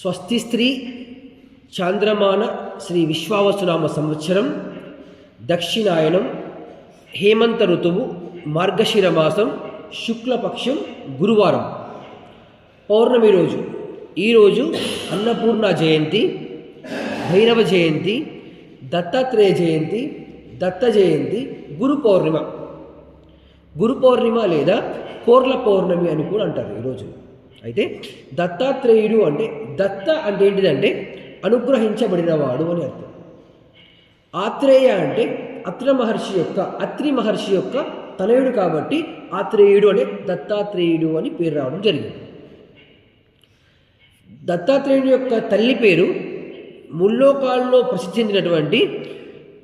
స్వస్తి స్త్రీ చాంద్రమాన శ్రీ విశ్వావసునామ సంవత్సరం దక్షిణాయనం హేమంత ఋతువు మార్గశిర మాసం శుక్లపక్షం గురువారం. పౌర్ణమి రోజు. ఈరోజు అన్నపూర్ణ జయంతి భైరవ జయంతి దత్తాత్రేయ జయంతి దత్త జయంతి గురు పౌర్ణిమ. గురు పౌర్ణిమ లేదా కోర్ల పౌర్ణమి అని కూడా అంటారు ఈరోజు అయితే దత్తాత్రేయుడు అంటే దత్త అంటే ఏంటిదంటే అనుగ్రహించబడినవాడు అని అర్థం. ఆత్రేయ అంటే అత్ర మహర్షి యొక్క అత్రి మహర్షి యొక్క తనయుడు కాబట్టి ఆత్రేయుడు అనే దత్తాత్రేయుడు అని పేరు రావడం జరిగింది. దత్తాత్రేయుని యొక్క తల్లి పేరు ముల్లోకాల్లో ప్రసిద్ధి చెందినటువంటి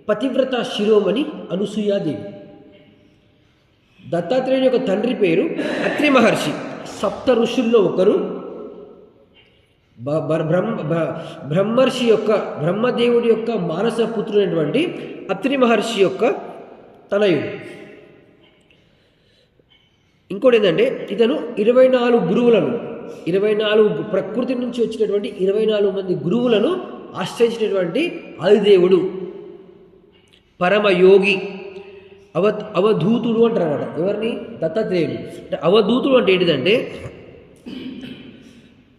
పతివ్రత శిరోమణి అనసూయాదేవి. దత్తాత్రేయుని యొక్క తండ్రి పేరు అత్రి మహర్షి. సప్త ఋషుల్లో ఒకరు. బ- బ- బ్రహ్మ బ్రహ్మర్షి యొక్క బ్రహ్మదేవుడి యొక్క మానస పుత్రుడైనటువంటి అత్రి మహర్షి యొక్క తనయుడు. ఇంకోటి ఏంటంటే ఇతను ఇరవై నాలుగు గురువులను ఇరవై నాలుగు ప్రకృతి నుంచి వచ్చినటువంటి ఇరవై నాలుగు మంది గురువులను ఆశ్రయించినటువంటి ఆదిదేవుడు. పరమయోగి. అవత్ అవ అవధూతుడు అంటారు అనమాట ఎవరిని? దత్తాత్రేయుడు అంటే అవధూతుడు అంటే ఏంటిదంటే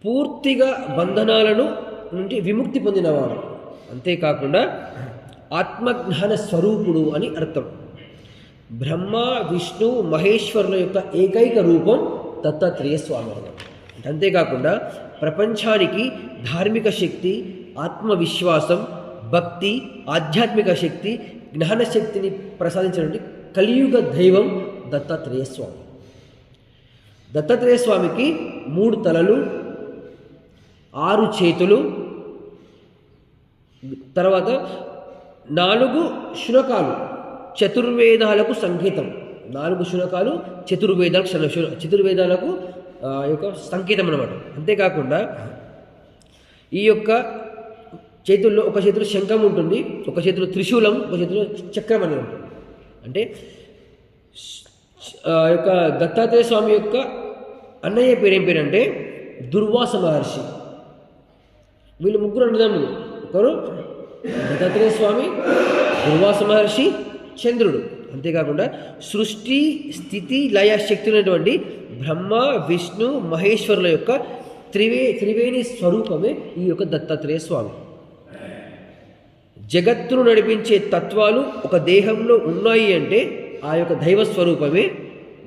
పూర్తిగా బంధనాలను నుండి విముక్తి పొందినవాడు. అంతేకాకుండా ఆత్మజ్ఞాన స్వరూపుడు అని అర్థం. బ్రహ్మ విష్ణు మహేశ్వరుల యొక్క ఏకైక రూపం దత్తాత్రేయ స్వామి అంటే అంతేకాకుండా ప్రపంచానికి ధార్మిక శక్తి ఆత్మవిశ్వాసం భక్తి ఆధ్యాత్మిక శక్తి జ్ఞానశక్తిని ప్రసాదించినటువంటి కలియుగ దైవం దత్తాత్రేయ స్వామి. దత్తాత్రేయ స్వామికి మూడు తలలు ఆరు చేతులు తర్వాత నాలుగు శునకాలు చతుర్వేదాలకు సంకేతం. నాలుగు శునకాలు చతుర్వేదాలకు చతుర్వేదాలకు ఆ, యొక్క సంకేతం అనమాట అంతేకాకుండా ఈ యొక్క చేతుల్లో ఒక చేతిలో శంఖం ఉంటుంది ఒక చేతిలో త్రిశూలం ఒక చేతిలో చక్రం అనేది ఉంటుంది. అంటే యొక్క దత్తాత్రేయ స్వామి యొక్క అన్నయ్య పేరు ఏం పేరంటే దుర్వాస మహర్షి. వీళ్ళు ముగ్గురు అన్నదమ్ములు. ఒకరు దత్తాత్రేయ స్వామి దుర్వాస మహర్షి చంద్రుడు. అంతేకాకుండా సృష్టి స్థితి లయ శక్తి ఉన్నటువంటి బ్రహ్మ విష్ణు మహేశ్వరుల యొక్క త్రివే త్రివేణి స్వరూపమే ఈ యొక్క దత్తాత్రేయ స్వామి. జగత్తును నడిపించే తత్వాలు ఒక దేహంలో ఉన్నాయి అంటే ఆ యొక్క దైవ స్వరూపమే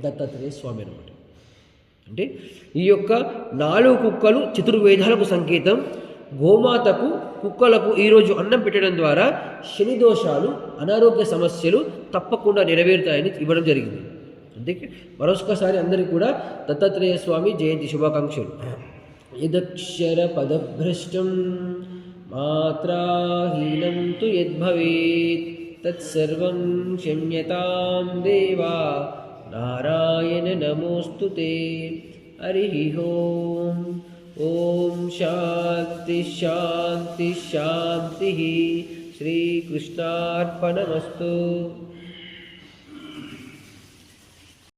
దత్తాత్రేయ స్వామి అనమాట అంటే ఈ యొక్క నాలుగు కుక్కలు చతుర్వేదాలకు సంకేతం. గోమాతకు కుక్కలకు ఈరోజు అన్నం పెట్టడం ద్వారా శని దోషాలు అనారోగ్య సమస్యలు తప్పకుండా నెరవేరుతాయని ఇవ్వడం జరిగింది. అందుకే మరొకసారి అందరికీ కూడా దత్తాత్రేయ స్వామి జయంతి శుభాకాంక్షలు. యదక్షర పదభ్రష్టం मात्राहीनं तु यद्भवेत् तत्सर्वं क्षम्यतां देवा। नारायण नमोऽस्तु ते। हरिः ॐ ॐ शान्तिशान्तिशान्तिः श्रीकृष्णार्पणमस्तु।